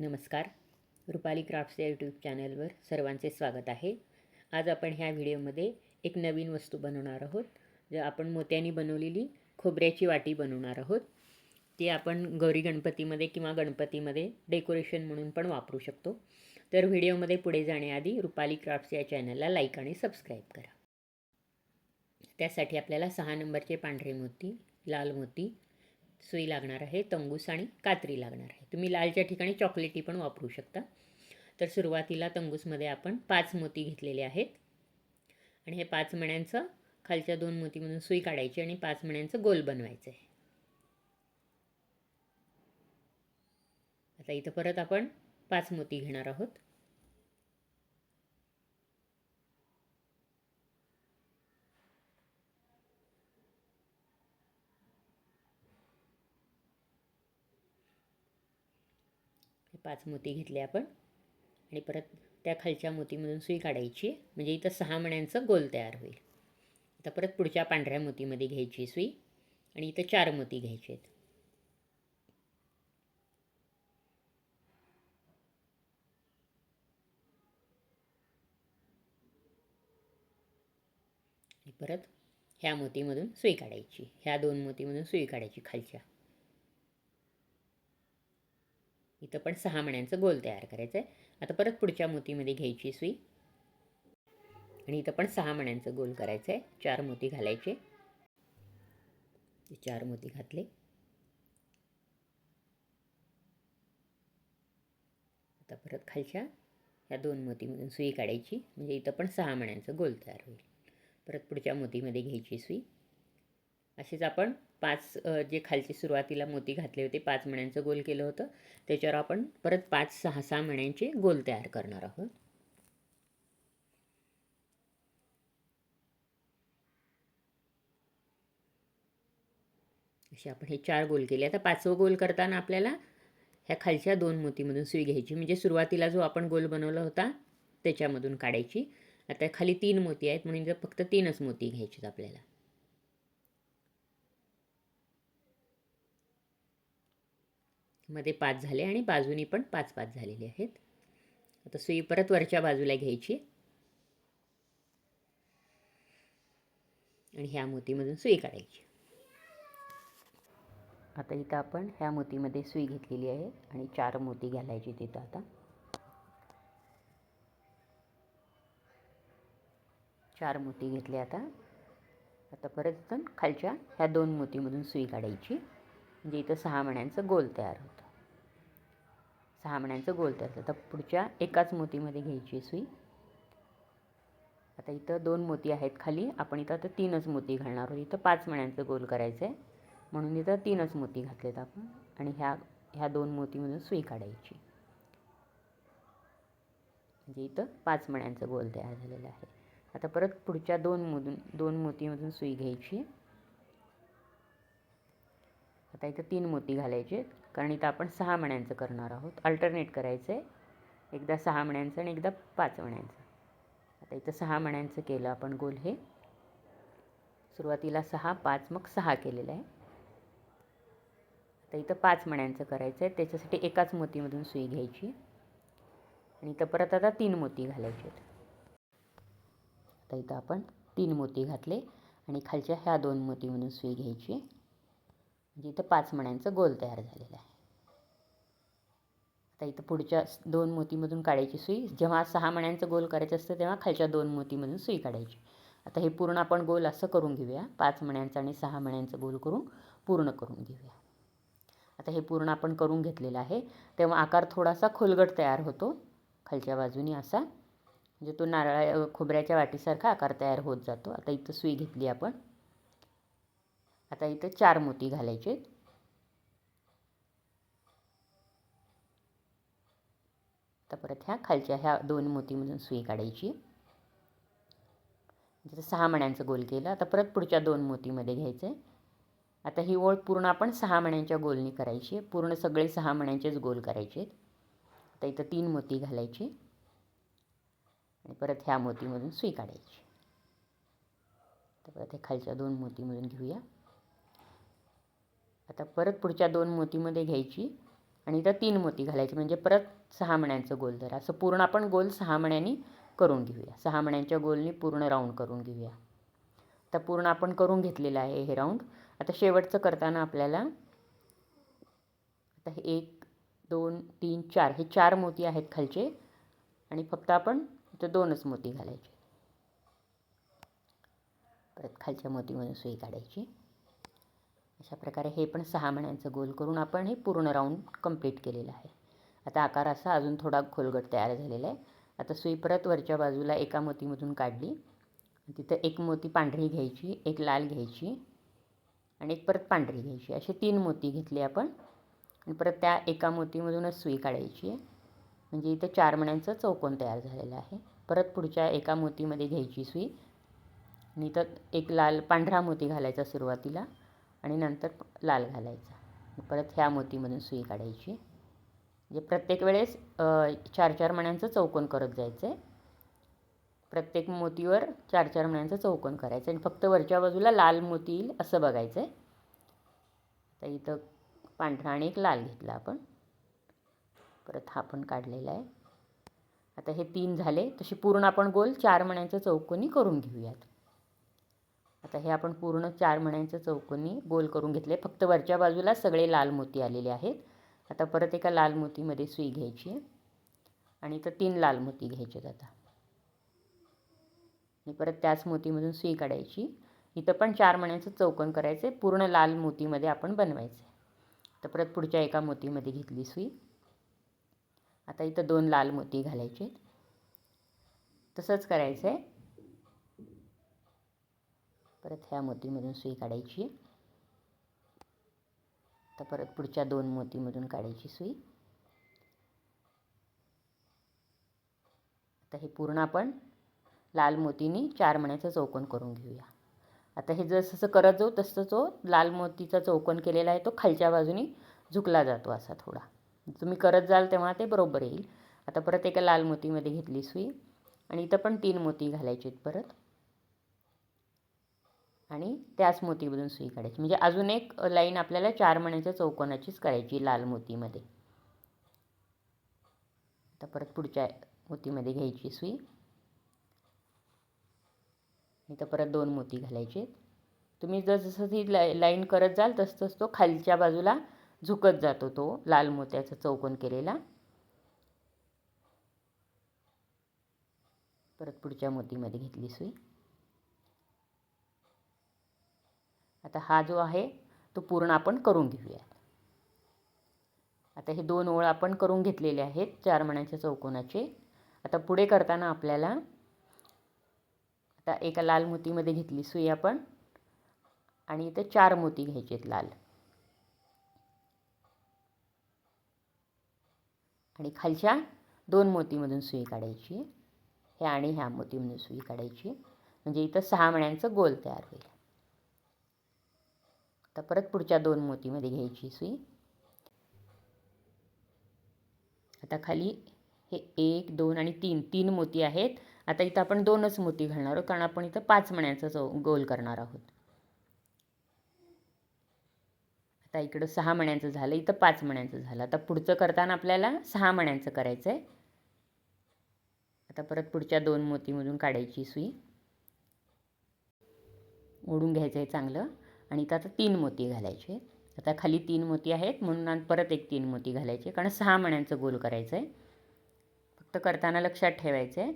नमस्कार. रुपाली क्राफ्ट्स या यूट्यूब चॅनलवर सर्वांचे स्वागत आहे. आज आपण ह्या व्हिडिओमध्ये एक नवीन वस्तू बनवणार आहोत. जे आपण मोत्यांनी बनवलेली खोबऱ्याची वाटी बनवणार आहोत. ती आपण गौरी गणपतीमध्ये किंवा गणपतीमध्ये डेकोरेशन म्हणून पण वापरू शकतो. तर व्हिडिओमध्ये पुढे जाण्याआधी रुपाली क्राफ्ट्स या चॅनलला लाईक आणि सबस्क्राईब करा. त्यासाठी आपल्याला सहा नंबरचे पांढरे मोती लाल मोती सुई लागणार आहे तंगूस आणि कात्री लागणार आहे. तुम्ही लालच्या ठिकाणी चॉकलेटी पण वापरू शकता. तर सुरुवातीला तंगूसमध्ये आपण पाच मोती घेतलेले आहेत. आणि हे पाच मण्यांचं खालच्या दोन मोतीमधून सुई काढायची आणि पाच मण्यांचं गोल बनवायचं आहे आता इथं परत आपण पाच मोती घेणार आहोत. पाच मोती घेतले आपण. आणि परत त्या खालच्या मोतीमधून सुई काढायची. म्हणजे इथं सहा मण्यांचं गोल तयार होईल. आता परत पुढच्या पांढऱ्या मोतीमध्ये घ्यायची सुई. आणि इथं चार मोती घ्यायचे आहेत. परत ह्या मोतीमधून सुई काढायची. ह्या दोन मोतीमधून सुई काढायची खालच्या. इथं पण सहा मण्यांचं गोल तयार करायचं आहे. आता परत पुढच्या मोतीमध्ये घ्यायची सुई. आणि इथं पण सहा मण्यांचं गोल करायचं आहे. चार मोती घालायचे. चार मोती घातले. आता परत खालच्या ह्या दोन मोतीमधून सुई काढायची. म्हणजे इथं पण सहा मण्यांचं गोल तयार होईल. परत पुढच्या मोतीमध्ये घ्यायची सुई. असेच आपण पाच जे खालची सुरुवातीला मोती घातले होते पाच मण्यांचं गोल केलं होतं. त्याच्यावर आपण परत पाच सहा सहा मण्यांचे गोल तयार करणार आहोत. असे आपण हे चार गोल केले. आता पाचवं गोल करताना आपल्याला ह्या खालच्या दोन मोतीमधून सुई घ्यायची. म्हणजे सुरुवातीला जो आपण गोल बनवला होता त्याच्यामधून काढायची. आता खाली तीन मोती आहेत म्हणून फक्त तीनच मोती घ्यायचीत आपल्याला. मध्ये पाच झाले आणि बाजूनी पण पाच पाच झालेले आहेत. आता सुई परत वरच्या बाजूला घ्यायची. आणि ह्या मोतीमधून सुई काढायची. आता इथं आपण ह्या मोतीमध्ये सुई घेतलेली आहे आणि चार मोती घालायची तिथं आता. चार मोती घेतले आता. आता परत इथून खालच्या ह्या दोन मोतीमधून सुई काढायची. म्हणजे इथं सहा मण्यांचं गोल तयार होतं. सहा मण्यांचं गोल तयार होतं आता पुढच्या एकाच मोतीमध्ये घ्यायची आहे सुई. आता इथं दोन मोती आहेत खाली. आपण इथं आता तीनच मोती घालणार आहोत. इथं पाच मण्यांचं गोल करायचं आहे. म्हणून इथं तीनच मोती घातलेत आपण. आणि ह्या ह्या दोन मोतीमधून सुई काढायची. म्हणजे इथं पाच मण्यांचं गोल तयार झालेलं आहे. आता परत पुढच्या दोन मधून दोन मोतीमधून सुई घ्यायची. आता इथं तीन मोती घालायचे कारण इथं आपण सहा मण्यांचं करणार आहोत. अल्टरनेट करायचं आहे एकदा सहा मण्यांचं आणि एकदा पाच मण्यांचं. आता इथं सहा मण्यांचं केलं आपण गोल हे. सुरुवातीला सहा पाच मग सहा केलेलं आहे. आता इथं पाच मण्यांचं करायचं आहे त्याच्यासाठी एकाच मोतीमधून सुई घ्यायची. आणि इथं परत आता तीन मोती घालायचे आहेत. आता इथं आपण तीन मोती घातले आणि खालच्या ह्या दोन मोतीमधून सुई घ्यायची. म्हणजे इथं पाच मण्यांचं गोल तयार झालेलं आहे. आता इथं पुढच्या दोन मोतीमधून काढायची सुई जेव्हा सहा मण्यांचं गोल करायचं असतं तेव्हा खालच्या दोन मोतीमधून सुई काढायची. आता हे पूर्ण आपण गोल असं करून घेऊया. पाच मण्यांचं आणि सहा मण्यांचं गोल करून पूर्ण करून घेऊया. आता हे पूर्ण आपण करून घेतलेलं आहे. तेव्हा आकार थोडासा खोलगट तयार होतो. खालच्या बाजूनी असा. म्हणजे तो नारळा खोबऱ्याच्या वाटीसारखा आकार तयार होत जातो. आता इथं सुई घेतली आपण. आता इथं चार मोती घालायचे आता परत ह्या खालच्या ह्या दोन मोतीमधून सुई काढायची. म्हणजे जसं सहा मण्यांचं गोल केलं. आता परत पुढच्या दोन मोतीमध्ये घ्यायचं आहे आता ही ओळ पूर्ण आपण सहा मण्यांच्या गोलनी करायची आहे. पूर्ण सगळे सहा मण्यांचेच गोल करायचे आता इथं तीन मोती घालायचे. आणि परत ह्या मोतीमधून सुई काढायची. तर परत हे खालच्या दोन मोतीमधून घेऊया. आता परत पुढच्या दोन मोतीमध्ये घ्यायची आणि त्या तीन मोती घालायची म्हणजे परत सहा मण्यांचं गोल धरा. असं पूर्ण आपण गोल सहा मण्यांनी करून घेऊया. सहा मण्यांच्या गोलनी पूर्ण राऊंड करून घेऊया. आता पूर्ण आपण करून घेतलेलं आहे हे राऊंड. आता शेवटचं करताना आपल्याला आता हे एक दोन तीन चार हे चार मोती आहेत खालचे. आणि फक्त आपण इथं दोनच मोती घालायचे. परत खालच्या मोतीमधून सुई काढायची. अशा प्रकारे हे पण सहा मण्यांचं गोल करून आपण हे पूर्ण राऊंड कंप्लीट केलेलं आहे. आता आकार असा अजून थोडा खोलगट तयार झालेला आहे. आता सुई परत वरच्या बाजूला एका मोतीमधून काढली. तिथं एक मोती पांढरी घ्यायची एक लाल घ्यायची आणि एक परत पांढरी घ्यायची. असे तीन मोती घेतले आपण. आणि परत त्या एका मोतीमधूनच सुई काढायची आहे. म्हणजे इथं चार मण्यांचं चौकोन तयार झालेलं आहे. परत पुढच्या एका मोतीमध्ये घ्यायची सुई. आणि इथं एक लाल पांढरा मोती घालायचा सुरुवातीला. आणि नंतर लाल घालायचा. परत ह्या मोतीमधून सुई काढायची. म्हणजे प्रत्येक वेळेस चार चार मण्यांचं चौकोन करत जायचं. आहे प्रत्येक मोतीवर चार चार मण्यांचं चौकोन करायचं आणि फक्त वरच्या बाजूला लाल मोती येईल असं बघायचं आहे तर इथं पांढरा आणि एक लाल घेतला आपण. परत हा पण काढलेला आहे. आता हे तीन झाले. तसे पूर्ण आपण गोल चार मण्यांचं चौकोनी करून घेऊयात. आता हे आपण पूर्ण चार मण्यांचं चौकोनी गोल करून घेतले. फक्त वरच्या बाजूला सगळे लाल मोती आलेले आहेत. आता परत एका लाल मोतीमध्ये सुई घ्यायची आहे आणि इथं तीन लाल मोती घ्यायचे आता. आणि परत त्याच मोतीमधून सुई काढायची. इथं पण चार मण्यांचं चौकोन करायचं पूर्ण लाल मोतीमध्ये आपण बनवायचं तर परत पुढच्या एका मोतीमध्ये घेतली सुई. आता इथं दोन लाल मोती घालायचे तसंच करायचं आहे परत ह्या मोतीमधून सुई काढायची. तर परत पुढच्या दोन मोतीमधून काढायची सुई. आता हे पूर्ण आपण लाल मोतीने चार मण्याचं चौकोन करून घेऊया. आता हे जसं करत जाऊ तसं जो लाल मोतीचा चौकोन केलेला आहे तो खालच्या बाजूने झुकला जातो असा थोडा. तुम्ही करत जाल तेव्हा ते बरोबर येईल. आता परत एका लाल मोतीमध्ये घेतली सुई. आणि इथं पण तीन मोती घालायचे आहेत परत. आणि त्याच मोतीमधून सुई काढायची. म्हणजे अजून एक लाईन आपल्याला चार मण्याच्या चौकोनाचीच करायची लाल मोतीमध्ये आता परत पुढच्या मोतीमध्ये घ्यायची सुई. इथं परत दोन मोती घालायचे. तुम्ही जसजसं ती ला लाईन करत जाल तसतस तो खालच्या बाजूला झुकत जातो तो लाल मोत्याचा चौकोन केलेला. परत पुढच्या मोतीमध्ये घेतली सुई. आता हा जो आहे तो पूर्ण आपण करून घेऊया आता हे दोन ओळ आपण करून घेतलेले आहेत चार मण्याच्या चौकोनाचे. आता पुढे करताना आपल्याला आता एका लाल मोतीमध्ये घेतली सुई आपण आणि इथं चार मोती घ्यायचे आहेत लाल. आणि खालच्या दोन मोतीमधून सुई काढायची. हे आणि ह्या मोतीमधून सुई काढायची. म्हणजे इथं सहा मण्यांचं गोल तयार होईल. आता परत पुढच्या दोन मोतीमध्ये घ्यायची सुई. आता खाली हे एक दोन आणि तीन तीन मोती आहेत. आता इथं आपण दोनच मोती घालणार आहोत कारण आपण इथं पाच मण्याचा चौ गोल करणार आहोत. आता इकडं सहा मण्यांचं झालं इथं पाच मण्यांचं झालं. आता पुढचं करताना आपल्याला सहा मण्यांचं करायचं आहे आता परत पुढच्या दोन मोतीमधून काढायची सुई. ओढून घ्यायचं आहे चांगलं. आणि इथं आता तीन मोती घालायचे. आता खाली तीन मोती आहेत म्हणून परत एक तीन मोती घालायचे कारण सहा मण्यांचं गोल करायचं आहे फक्त करताना लक्षात ठेवायचं आहे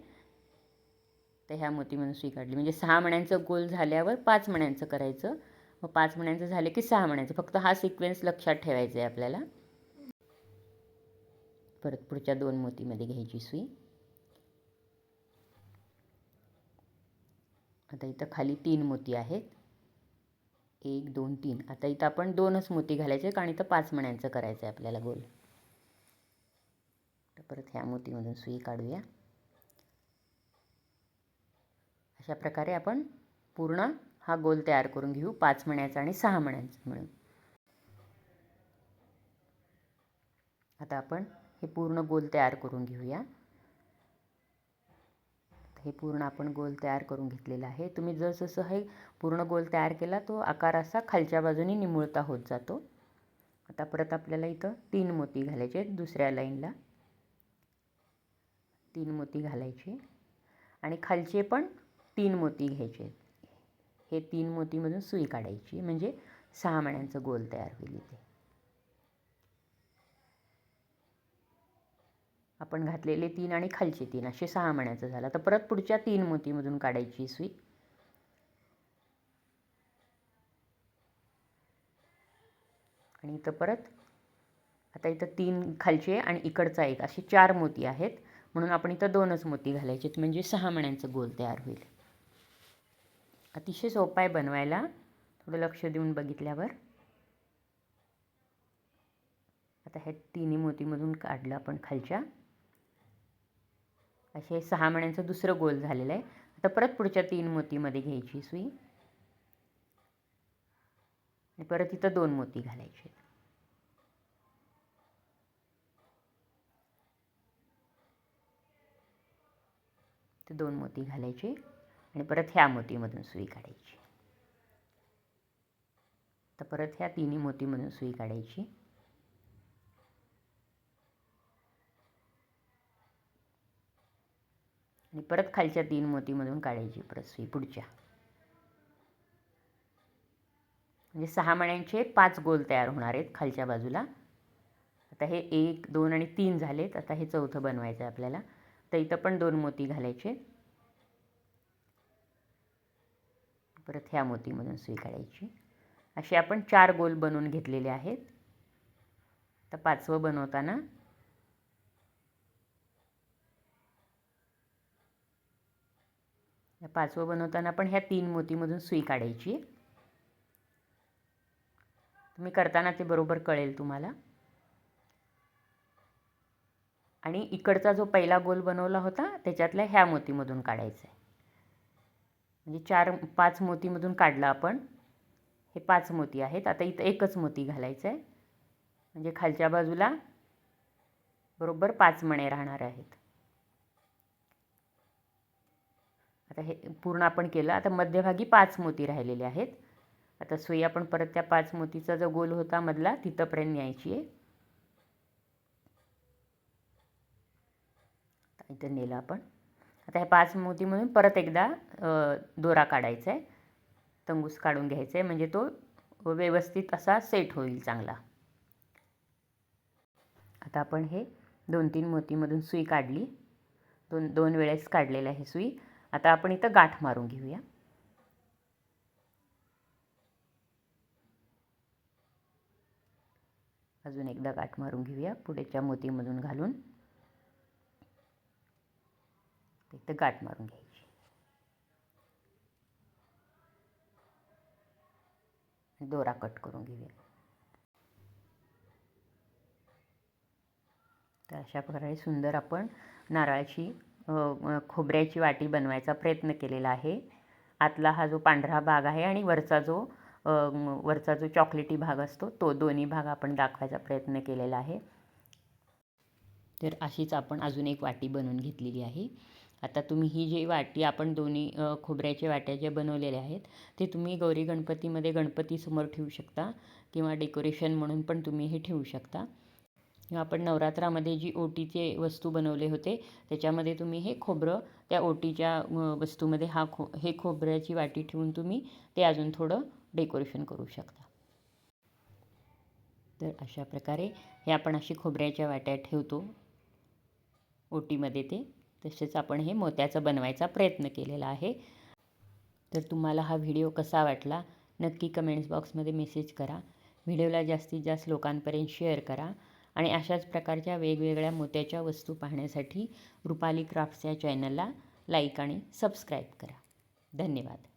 तर ह्या मोतीमधून सुई काढली म्हणजे सहा मण्यांचं गोल झाल्यावर पाच मण्यांचं करायचं. मग पाच मण्यांचं झालं की सहा मण्यांचं. फक्त हा सिक्वेन्स लक्षात ठेवायचा आहे आपल्याला. परत पुढच्या दोन मोतीमध्ये घ्यायची सुई. आता इथं खाली तीन मोती आहेत. एक दोन तीन. आता इथं आपण दोनच मोती घालायचे कारण इथं पाच मण्यांचं करायचं आहे आपल्याला गोल. परत ह्या मोतीमधून सुई काढूया. अशा प्रकारे आपण पूर्ण हा गोल तयार करून घेऊ पाच मण्याचा आणि सहा मण्यांचा मिळून आता आपण हे पूर्ण गोल तयार करून घेऊया. हे पूर्ण आपण गोल तयार करून घेतलेलं आहे. तुम्ही जसजसं हे पूर्ण गोल तयार केला तो आकार असा खालच्या बाजूने निमुळता होत जातो. आता परत आपल्याला इथं तीन मोती घालायचे आहेत दुसऱ्या लाईनला. तीन मोती घालायचे आणि खालचे पण तीन मोती घ्यायचे आहेत. हे तीन मोतीमधून सुई काढायची म्हणजे सहा मण्यांचं गोल तयार होईल इथे. आपण घातलेले तीन आणि खालचे तीन असे सहा मण्याचं झालं. तर परत पुढच्या तीन मोतीमधून काढायची सुई आणि इथं परत आता इथं तीन खालचे आणि इकडचा एक असे चार मोती आहेत. म्हणून आपण इथं दोनच मोती घालायचे म्हणजे सहा मण्यांचं गोल तयार होईल. अतिशय सोपा आहे बनवायला. थोडं लक्ष देऊन बघितल्यावर. आता हे तिन्ही मोतीमधून काढलं आपण खालच्या. असे सहा मण्यांचं दुसरं गोल झालेलं आहे. आता परत पुढच्या तीन मोतीमध्ये घ्यायची सुई. आणि परत इथं दोन मोती घालायचे. ते दोन मोती घालायचे आणि परत ह्या मोतीमधून सुई काढायची. तर परत ह्या तिन्ही मोतीमधून सुई काढायची. आणि परत खालच्या तीन मोतीमधून काढायची परत सुई पुढच्या. म्हणजे सहा मण्यांचे पाच गोल तयार होणार आहेत खालच्या बाजूला. आता हे एक दोन आणि तीन झालेत. आता हे चौथं बनवायचं आहे आपल्याला. तर इथं पण दोन मोती घालायचे. परत ह्या मोतीमधून सुई काढायची. असे आपण चार गोल बनवून घेतलेले आहेत. तर पाचवं बनवताना पाचवं बनवताना पण ह्या तीन मोतीमधून सुई काढायची. तुम्ही करताना ते बरोबर कळेल तुम्हाला. आणि इकडचा जो पहिला गोल बनवला होता त्याच्यातल्या ह्या मोतीमधून काढायचा आहे म्हणजे चार पाच मोतीमधून काढला आपण. हे पाच मोती आहेत. आता इथं एकच मोती घालायचं आहे म्हणजे खालच्या बाजूला बरोबर पाच मणे राहणार आहेत. आता हे पूर्ण आपण केलं. आता मध्यभागी पाच मोती राहिलेले आहेत. आता सुई आपण परत त्या पाच मोतीचा जो गोल होता मधला तिथंपर्यंत न्यायची आहे. इथं नेलं आपण. आता ह्या पाच मोतीमधून परत एकदा दोरा काढायचा आहे. तंगूस काढून घ्यायचा आहे. म्हणजे तो व्यवस्थित असा सेट होईल चांगला. आता आपण हे दोन तीन मोतीमधून सुई काढली. दोन दोन वेळेस काढलेलं आहे सुई. आता आपण इथं गाठ मारून घेऊया. अजून एकदा गाठ मारून घेऊया पुढेच्या मोतीमधून घालून. इथं गाठ मारून घ्यायची. दोरा कट करून घेऊया. तर अशा प्रकारे सुंदर आपण नारळाची खोबऱ्याची वाटी बनवायचा प्रयत्न केलेला आहे. आतला हा जो पांढरा भाग आहे आणि वरचा जो वरचा जो चॉकलेटी भाग असतो तो दोन्ही भाग आपण दाखवायचा प्रयत्न केलेला आहे. तर अशीच आपण अजून एक वाटी बनवून घेतलेली आहे. आता तुम्ही ही जी वाटी आपण दोन्ही खोबऱ्याच्या वाट्या ज्या बनवलेल्या आहेत ते तुम्ही गौरी गणपतीमध्ये गणपतीसमोर ठेवू शकता किंवा डेकोरेशन म्हणून पण तुम्ही हे ठेवू शकता. आपण नवरात्रामध्ये जी ओटीचे वस्तू बनवले होते त्याच्यामध्ये तुम्ही हे खोबरं त्या ओटीच्या वस्तूमध्ये हा खो हे खोबऱ्याची वाटी ठेवून तुम्ही ते अजून थोडं डेकोरेशन करू शकता. तर अशा प्रकारे हे आपण अशी खोबऱ्याच्या वाट्या ठेवतो ओटीमध्ये ते. तसेच आपण हे मोत्याचं बनवायचा प्रयत्न केलेला आहे. तर तुम्हाला हा व्हिडिओ कसा वाटला नक्की कमेंट्स बॉक्समध्ये मेसेज करा. व्हिडिओला जास्तीत जास्त लोकांपर्यंत शेअर करा. आणि अशाच प्रकारच्या वेगवेगळ्या मोत्याच्या वस्तू पाहण्यासाठी रुपाली क्राफ्ट्स या चॅनलला लाईक आणि सबस्क्राईब करा. धन्यवाद.